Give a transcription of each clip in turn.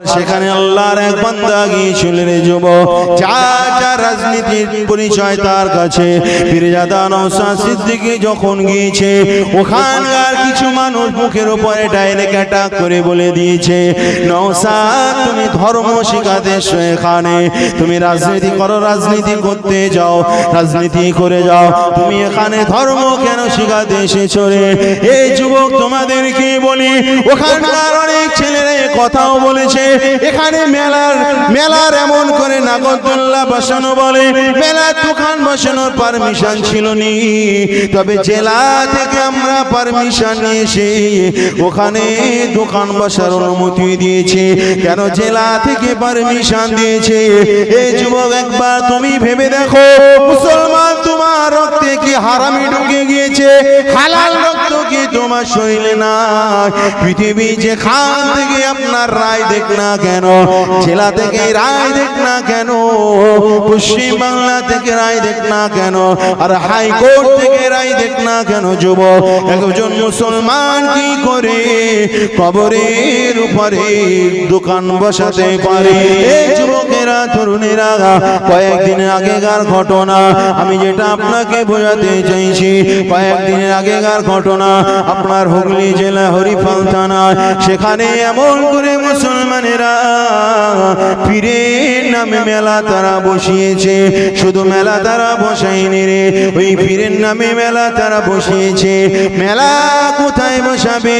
সেখানে আল্লাহর এক বান্দা গিয়েছিল রে যুব যা যা রাজনীতির পরিচয় তার কাছে। যখন গিয়েছে, ওখানকার কিছু মানুষ মুখের উপরে ডাইরেক্ট অ্যাটাক করে বলে দিয়েছে নৌসা তুমি ধর্ম শিখাতে এখানে তুমি রাজনীতি করো, রাজনীতি করতে যাও, রাজনীতি করে যাও, তুমি এখানে ধর্ম কেন শিখাতে এসেছ রে? এই যুবক তোমাদেরকে বলি, ওখানকার অনেক ছেলেরা কথাও বলেছে, এখানে মেলার মেলার এমন করে নাগরদোল্লা বসানো বলে, মেলার দোকান বসানোর পারমিশন ছিল নি তবে জেলা থেকে আমরা পারমিশন নিয়েছি ওখানে দোকান বসার অনুমতি দিয়েছে। কেন জেলা থেকে পারমিশন দিয়েছে? এই যুবক, একবার তুমি ভেবে দেখো, মুসলমান তোমার রক্তে কি হারামি ঢুকে গিয়েছে? হালাল রক্ত কি তোমার শরীরে না পৃথিবী যে খান থেকে আপনার রায় দেখ না কেন? জেলা থেকে রায় দেখ না কেন? পশ্চিম বাংলা থেকে রায় দেখ না কেন? আর হাইকোর্ট থেকে রায় দেখ না কেন, যুবক? একজন মুসলমান কি করে? কবরের উপরে দোকান বসাতে পারে। যুবকেরা, তরুণেরা, কয়েকদিন আগেকার ঘটনা। আমি যেটা আপনাকে বোঝাতে চাইছি কয়েকদিনের আগেকার ঘটনা। আপনার হুগলি জেলা হরিফল থানা সেখানে এমন করে মুসলমানেরা পীরের নামে মেলা তারা বসিয়েছে। শুধু মেলা তারা বসায়নি রে, ওই পীরের নামে মেলা তারা বসিয়েছে। মেলা কোথায় বসাবে?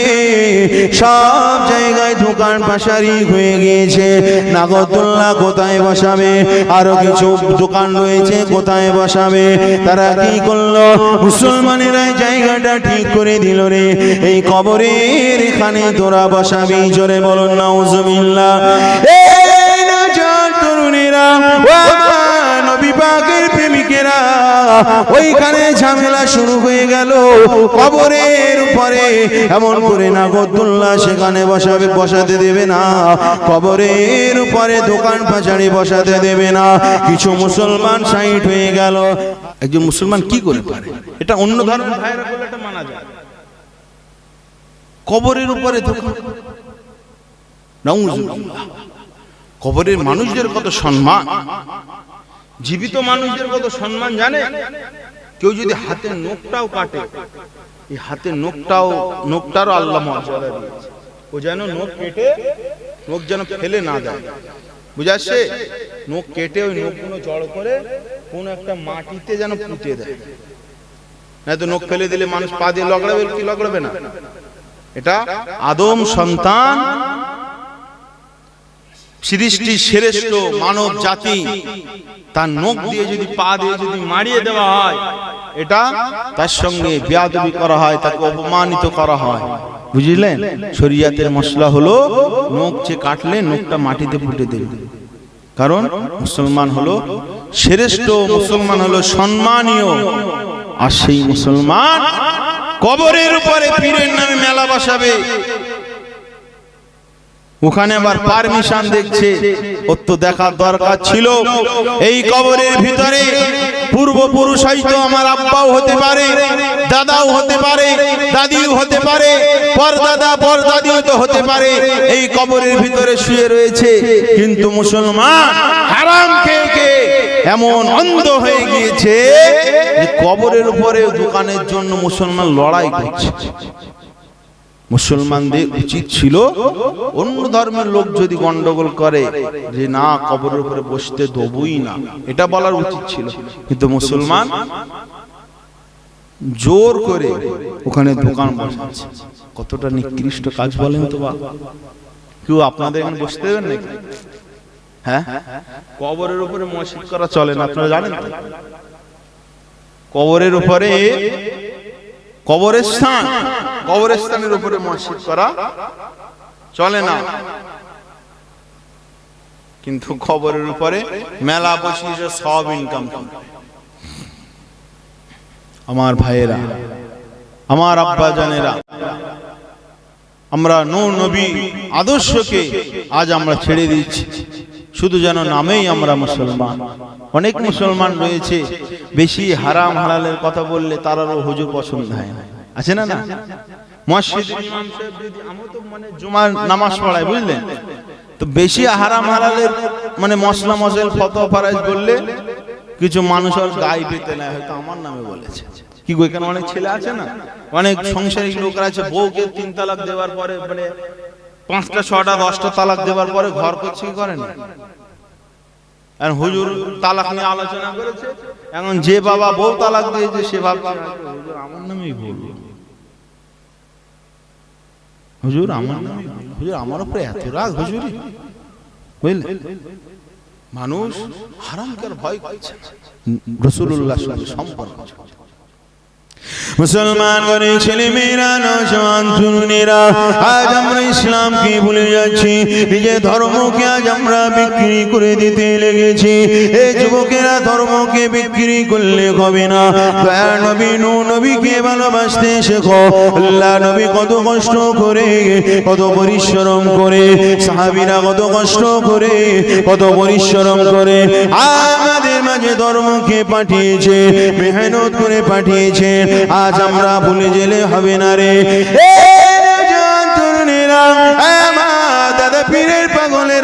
সব জায়গায় দোকান পাশারি হয়ে গিয়েছে। নাগরদোল্লা কোথায় বসাবে? আরও কিছু দোকান রয়েছে, কোথায় বসাবে? তারা কি করল? মুসলমানেরা জায়গাটা ঠিক করে দিল রে। এই কবরের এখানে তোরা বসাবি, জোরে বলুন, নাউজুবিল্লাহ। এই না জান তরুণেরা ওইখানে ঝামেলা শুরু হয়ে গেল। কবরের উপরে এমন করে নাগরদোল্লা সেখানে বসাবে, বসাতে দেবে না। কবরের উপরে দোকান পাচারি বসাতে দেবে না। কিছু মুসলমান সাইড হয়ে গেল। একজন মুসলমান কি করে পারে? এটা অন্য ধর্ম ভাইরা করলে এটা মানা যায়। কবরের উপরে দোকান নাউজুবিল্লাহ। কবরের মানুষদের কত সম্মান? জীবিত মানুষদের কত সম্মান জানে? কেউ যদি হাতের নখটাও কাটে, এই হাতের নখটাও, নখটারও আল্লাহ মর্যাদা দিয়েছে। ও যেন নখ কেটে, নখ যেন ফেলে না দেয়। বুঝাচ্ছে নখ কেটে ওই নখগুলো জড়ো করে কোন একটা মাটিতে যেন পুঁতে দেয়। না তো নখ ফেলে দিলে মানুষ পা দিয়ে লগড়াবে কি লগড়াবে না? এটা আদম সন্তান সৃষ্টি শ্রেষ্ঠ মানব জাতি। তার নখ দিয়ে যদি পা দিয়ে যদি মারিয়ে দেওয়া হয় এটা তার সঙ্গে বেয়াদবি করা হয় তাকে অপমানিত করা হয়। বুঝলেন? শরিয়াতের মশলা হলো নখ যে কাটলে নখটা মাটিতে ফুটে দেবে। কারণ মুসলমান হলো শ্রেষ্ঠ মুসলমান হলো সম্মানীয়। আর সেই মুসলমান কবরের উপরে পীরের নামে মেলা বসাবে। ওখানে আবার পারমিশন দেখছে ওর তো দেখার দরকার ছিল। এই কবরের ভিতরে পূর্বপুরুষ হয়তো আমার আব্বাও হতে পারে, দাদাও হতে পারে, দাদিও হতে পারে, পরদাদা, পরদাদিও তো হতে পারে। এই কবরের ভিতরে শুয়ে রয়েছে। কিন্তু মুসলমান হারাম খেয়ে এমন অন্ধ হয়ে গিয়েছে কবরের উপরে দোকানের জন্য মুসলমান লড়াই করছে। মুসলমানদের উচিত ছিল অন্য ধর্মের লোক যদি গন্ডগোল করে যে না, কবরের উপরে বসতে দেবই না। এটা বলার উচিত ছিল। কিন্তু মুসলমান জোর করে ওখানে দোকান বসাচ্ছে। কতটা নিকৃষ্ট কাজ বলেন তো বা কেউ আপনাদের এখানে বসতে দেবেন নাকি? হ্যাঁ? কবরের উপরে মসজিদ করা চলে না, আপনারা জানেন কবরের উপরে কবরস্থান। কবরস্থানের উপরে মসজিদ করা চলে না। কিন্তু খবরের উপরে মেলা বসিয়ে সব ইনকাম আমার ভাইয়েরা আমার আব্বা জানেরা আমরা নৌ নবী আদর্শকে আজ আমরা ছেড়ে দিচ্ছি শুধু যেন নামেই আমরা মুসলমান। অনেক মুসলমান রয়েছে, বেশি হারাম হালালের কথা বললে তারারও হুজুর পছন্দ হয় না। আছে না না? মানে নামাজ বুঝলেন? তো বেশি হারাম মানে মশলা বললে কিছু মানুষ আর গায়ে আমার নামে বলেছে। কি অনেক ছেলে আছে না? অনেক সংসারিক লোকরা আছে, বউকে তিন তালাক দেওয়ার পরে মানে পাঁচটা ছটা দশটা তালাক দেওয়ার পরে ঘর করছে কি করেন হুজুর তালাক নিয়ে আলোচনা করেছে। এখন যে বাবা বউ তালাক দিয়েছে, সে ভাবছে হুজুর, আমার নামেই বলব হুজুর, আমার নামে হুজুর, আমার উপরে এত রাগ, হুজুরি। বুঝলে? মানুষ হারামকার ভয় করছে রসুল্লাহ সম্পর্ক মুসলমান করে ছেলে মেয়েরা, নজওয়ান তরুণীরা, আজ আমরা ইসলামকে ভুলে যাচ্ছি। নিজের ধর্মকে আজ আমরা বিক্রি করে দিতে লেগেছি। এই যুবকেরা ধর্মকে বিক্রি করলে হবে না। দয়া নবী নু নবীকে ভালোবাসতে শেখো। আল্লাহ নবী কত কষ্ট করে, কত পরিশ্রম করে। সাহাবীরা কত কষ্ট করে, কত পরিশ্রম করে। আমাদের মাঝে ধর্মকে পাঠিয়েছে, মেহনত করে পাঠিয়েছে। আজ আমরা ভুলে গেলে হবে না রে।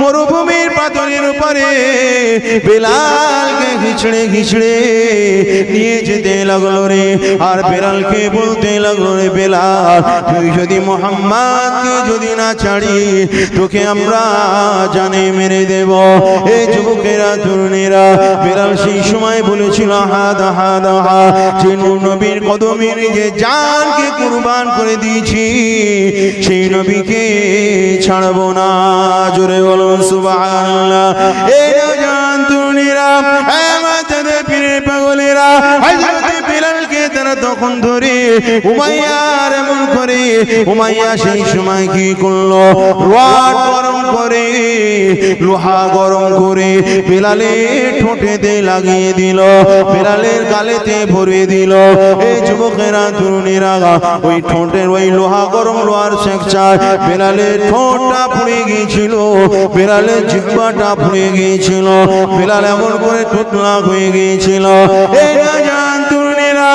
মরুভূমির পাথরের উপরে বেলালকে ঘিচড়ে ঘিচড়ে নিয়ে যেতে লাগল রে। আর বেলালকে বলতে লাগল রে, বেলাল, তুই যদি মোহাম্মদকে যদি না ছাড়ি, তোকে আমরা জানে মেরে দেব। এই যুবকেরা, তরুণেরা, বেলাল সেই সময় বলেছিল হাদ হাদ হা যে নবীর কদমে নিজে জানকে কুরবান করে দিয়েছি, সেই নবীকে ছাড়বো না। জোরে বলুন সুবহানাল্লাহ। এই জান তরুণীরা আমাদের পীরের পাগলেরা হযরত তখন ধরে উমাইয়ার এমন করে, উমাইয়া সেই সময় কি করল? রড গরম করে, লোহা গরম করে বেলালে ঠোঁটেতে লাগিয়ে দিল, বেলালের গালেতে ভরে দিল। এই যুবকেরা, তরুণীরা, ওই ঠোঁটের ওই লোহা গরম লোহার শেখচায় বেলালের ঠোঁটটা পুড়ে গিয়েছিল, বেলালের জিহ্বাটা পুড়ে গিয়েছিল, বেলাল এমন করে টুকলা হয়ে গিয়েছিল। এই রাজান তরুণীরা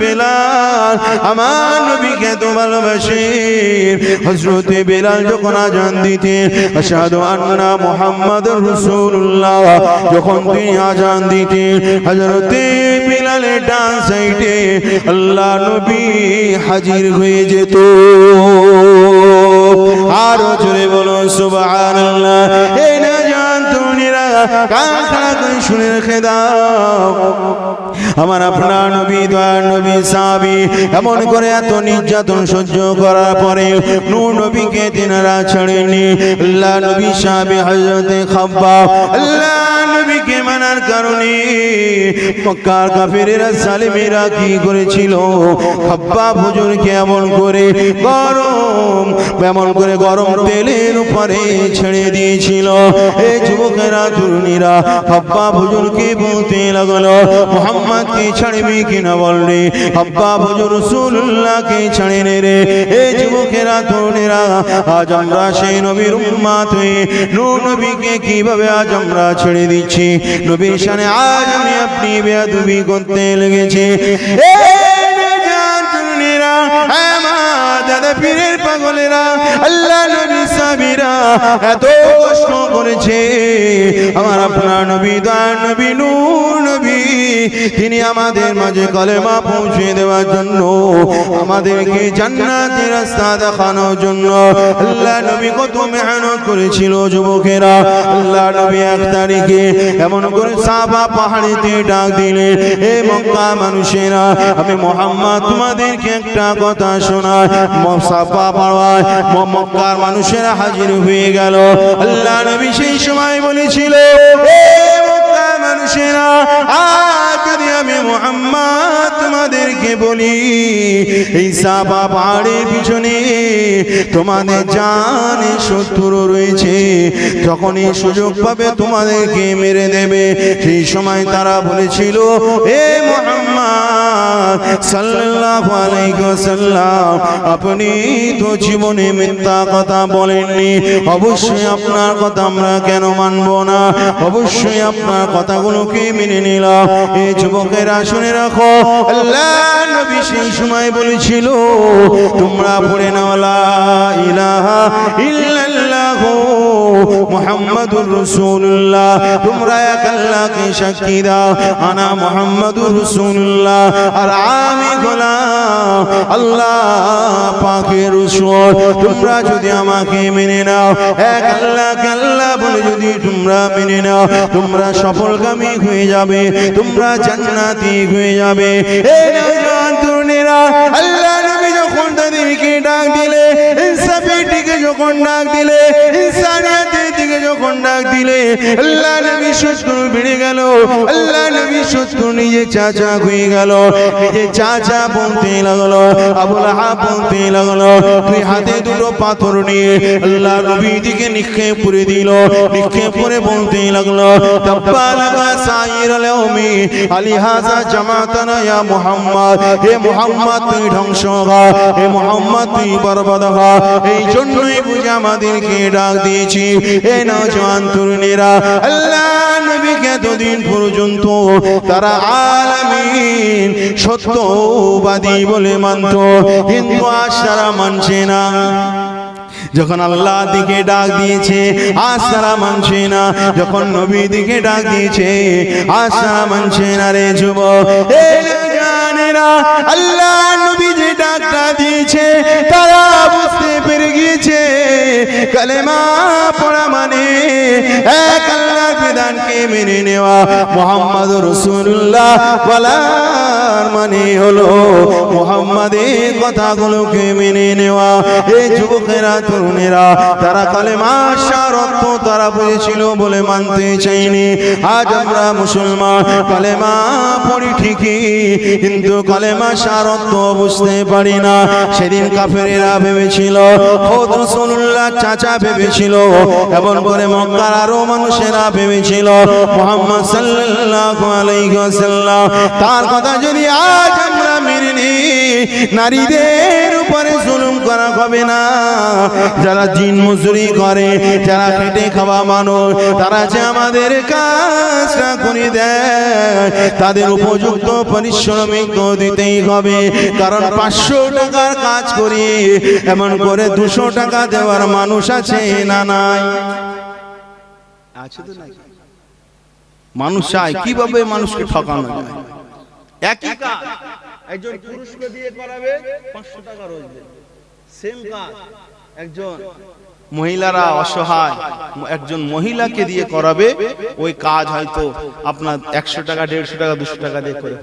বেলাল, আমার নবীকে তো হযরত বেলাল যখন আজান দিতে আশহাদু আন্না মুহাম্মাদুর রাসূলুল্লাহ, যখন তিনি আজান দিতে হযরত বেলালের ডান সাইডে আল্লাহ নবী হাজির হয়ে যেত। আরও জোরে বলো সুবহানাল্লাহ। এই না আমার আপনার নবী দয়া নবী সাবি এমন করে এত নির্যাতন সহ্য করার পরে নূর নবীকে তিনারা ছাড়েনি আল্লাহ নবী সাবি হজরতে খাব্বা, আল্লাহ নবীকে মানার কারণে মক্কার কাফেরেরা সালিমেরা কি করেছিল? খাব্বা হুজুরকে এমন করে গরম, এমন করে গরম তেলের উপরে ছেড়ে দিয়েছিল। এই যুবকেরা তরুণীরা খাব্বা হুজুরকে বলতে লাগল, মোহাম্মদকে ছাড়বি কিনা বললে? খাব্বা হুজুর রাসূলুল্লাহকে ছাড়ে রে। এই যুবকেরা আজ আমরা সেই নবীর উম্মাত হয়ে নবীকে কীভাবে আজ আমরা ছেড়ে দিচ্ছি? নবীর সামনে আজ আমি আপনি বেয়াদুবি করতে লেগেছে। আমার দাদা পীরের পাগলেরা, আল্লাহ নবী সাবিরা এত কষ্ট করেছে। আমার আপনার নবী, দয়ার নবী, নূর নবী, তিনি আমাদের মাঝে কলেমা পৌঁছে দেওয়ার জন্য আমাদেরকে জান্নাতের রাস্তা দেখানোর জন্য আল্লাহ নবী কত মেহনত করেছিল যুবকেরা। আল্লাহ নবী এক তারিখে এমন করে সাবা পাহাড়িতে ডাক দিলেন, এ মক্কা মানুষেরা, আমি মোহাম্মদ তোমাদেরকে একটা কথা শোনায় সাবা পাড়ায়, মক্কার মানুষেরা হাজির হয়ে গেল। আল্লাহ নবী সেই সময় বলেছিল মক্কা মানুষেরা আজ যদি আমি মোহাম্মদ তোমাদেরকে বলি এই সাবা পাহাড়ের পিছনে তোমাদের জানে শত্রু রয়েছে। যখন এই সুযোগ পাবে তোমাদেরকে মেরে দেবে। সেই সময় তারা বলেছিল, এ মোহাম্মদ, সাল্লাল্লাহু আলাইহি আপনি তো জীবনে মিথ্যা কথা বলেননি। অবশ্যই আপনার কথা আমরা কেন মানব না? অবশ্যই আপনার কথাগুলোকে মেনে নিলাম এই যুবকেরা শুনে রাখো, আল্লাহ নবী সেই সময় বলেছিল, তোমরা পড়ে নাও, লা ইলাহা ইল্লাল্লাহ। মুহাম্মাদুর রাসূলুল্লাহ। তোমরা এক আল্লাহকে সাক্ষী দাও। আনা মুহাম্মাদুর রাসূলুল্লাহ। আর আমি গোলাম আল্লাহ পাকের রাসূল। তোমরা যদি আমাকে মেনে নাও, এক আল্লাহকে আল্লাহ বলে যদি তোমরা মেনে নাও, তোমরা সফলকামী হয়ে যাবে, তোমরা জান্নাতি হয়ে যাবে। আল্লাহ নবী যখন তাদেরকে ডাক দিলে ইনসাফের দিকে যখন ডাক দিলে ডাক দিলে। আল্লাহ নবী শত্রু বেড়ে গেল। আল্লাহ নবী শত্রু নিজে চাচা হয়ে গেল। নিজে চাচা বলতে লাগল, আবুল আহাব বলতে লাগল তুই হাতে দুটো পাথর নিয়ে আল্লাহ নবী দিকে নিক্ষেপ করে দিল। নিক্ষেপ করে বলতে লাগল হে হা হে আমাদেরকে ডাক দিয়েছি। হে নওজোয়ান তরুণেরা, আল্লাহ নবীকে এতদিন পর্যন্ত তারা আলামিন সত্যবাদী বলে মানত কিন্তু আজ তারা মানছে না। যখন আল্লাহ দিকে ডাক দিয়েছে, আজ তারা মানছে না। যখন নবী দিকে ডাক দিয়েছে, আজ তারা মানছে না রে যুব আল্লাহ নবী কালেমা পড়া মানে এক আল্লাহর বিধানকে মেনে নেওয়া। মোহাম্মদ রসুল্লাহ বলার মানে হলো মোহাম্মদের কথাগুলোকে মেনে নেওয়া। এই যুবকেরা, তরুণেরা, তারা কালেমা সারত্ব তারা বুঝেছিল বলে মানতে চাইনি আজ আমরা মুসলমান, কালেমা পড়ি ঠিকই, কিন্তু কালেমা সারত্ব বুঝতে পারি না। সেদিন কাফেরেরা ভেবেছিল, খোদ রসুল্লাহ চাচা ভেবেছিল, এমন করে মক্কার আরও মানুষেরা ভেবেছিল, মোহাম্মদ সাল্লাল্লাহু আলাইহি তার কথা যদি আজ আমরা মেনে নিই নারীদের উপরে জুলুম করা হবে না। যারা দিন মজুরি করে যারা খেটে খাওয়া মানুষ তারা যে আমাদের কাজটা করে দেয় তাদের উপযুক্ত পরিশ্রমিক দিতেই হবে। কারণ পাঁচশো টাকার কাজ করি এমন করে দুশো টাকা দেওয়ার মানুষ আছে না নাই? আছে তো নাকি মানুষ চায় কীভাবে মানুষকে ঠকানো যায়? একই কাজ। একজন পুরুষকে দিয়ে করাবে পাঁচশো টাকা রোজ দেবে সেম কাজ। একজন মহিলারা অসহায় একজন মহিলাকে দিয়ে করাবে ওই কাজ হয়তো আপনার একশো টাকা দেড়শো টাকা দুশো টাকা দিয়ে করে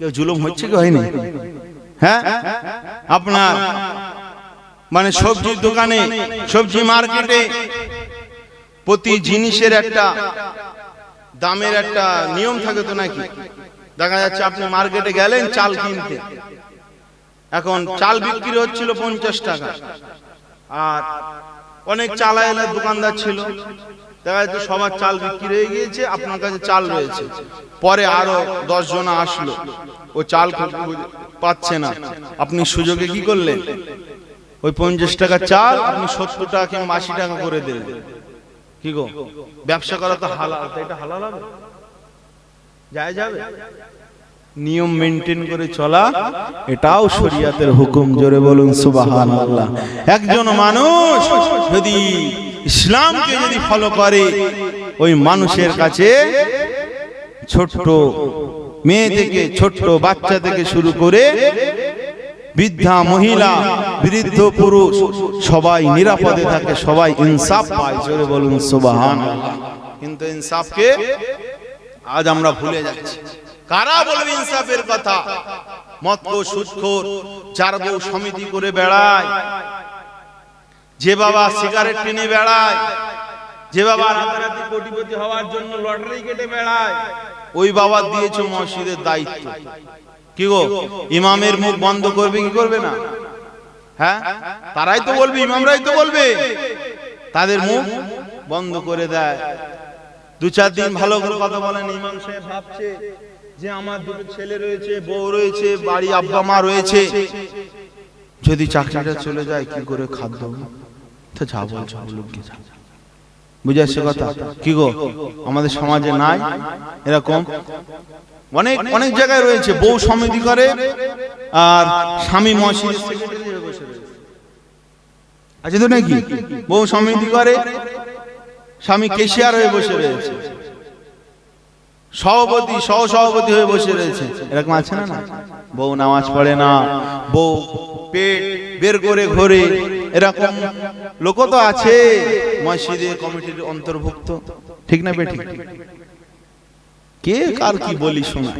কেউ জুলুম হচ্ছে কি হয়নি? হ্যাঁ? আপনার মানে সবজির দোকানে সবজি মার্কেটে প্রতি জিনিসের একটা দামের একটা নিয়ম থাকে তো নাকি? দেখা যাচ্ছে আপনি মার্কেটে গেলেন, চাল কিনতে। এখন চাল বিক্রি হচ্ছিল পঞ্চাশ টাকা। আর অনেক চালাইলের দোকানদার ছিল। দেখা যাচ্ছে সবার চাল বিক্রি হয়ে গিয়েছে, আপনার কাছে চাল রয়েছে। পরে আরও দশ জন আসলো। ও চাল পাচ্ছে না। আপনি সুযোগে কি করলেন? ওই পঞ্চাশ টাকা চাল আপনি সত্তর টাকা কিংবা আশি টাকা করে দিলেন। কি গো? ব্যবসা করা তো হালাল। তো এটা হালাল হবে? যায় যাবে? নিয়ম মেনটেন করে চলা এটাও শরিয়াতের হুকুম। জোরে বলুন সুবাহান আল্লাহ একজন মানুষ যদি ইসলামকে যদি ফলো করে ওই মানুষের কাছে ছোট্ট মেয়ে থেকে ছোট্ট বাচ্চা থেকে শুরু করে বৃদ্ধা মহিলা, বৃদ্ধ পুরুষ, সবাই নিরাপদে থাকে, সবাই ইনসাফ পায়, জোরে বলুন সুবাহান কিন্তু ইনসাফকে আজ আমরা ভুলে যাচ্ছি। কারা বলবে ইনসাফের কথা? মতকো সুদখোর চার বউ সমিতি করে বেড়ায়, যে বাবা সিগারেট টেনে বেড়ায়, যে বাবা রাতারাতি কোটিপতি হওয়ার জন্য লটারি কেটে বেড়ায়, ওই বাবা দিয়েছে মসজিদের দায়িত্ব। কি গো? ইমামের মুখ বন্ধ করবে কি করবে না? হ্যাঁ? তারাই তো বলবে ইমামরাই তো বলবে। তাদের মুখ বন্ধ করে দেয়। দু চার দিন ভালো করে কথা বলেন ইমাম সাহেব ভাবছে যে আমার দুটো ছেলে রয়েছে বউ রয়েছে বাড়ি আব্বা মা রয়েছে। যদি চাকরিটা চলে যায় কি করে খাদ্য তো যা বলছো বলুক কি যা। বুঝে আসছে কথা? কি গো? আমাদের সমাজে নাই? এরকম? অনেক অনেক জায়গায় রয়েছে বউ সমিতি করে আর স্বামী মসজিদ আছে তো নাকি? বউ সমিতি করে স্বামী কেশিয়ার হয়ে বসে রয়েছে। সভাপতি সহ সভাপতি হয়ে বসে রয়েছে। এরকম আছে না না? বউ নামাজ পড়ে না বউ পেট বের করে ঘোরে এরকম লোক তো আছে। মসজিদে কমিটির অন্তর্ভুক্ত ঠিক না বেঠিক? কে কার কি বলি শোনা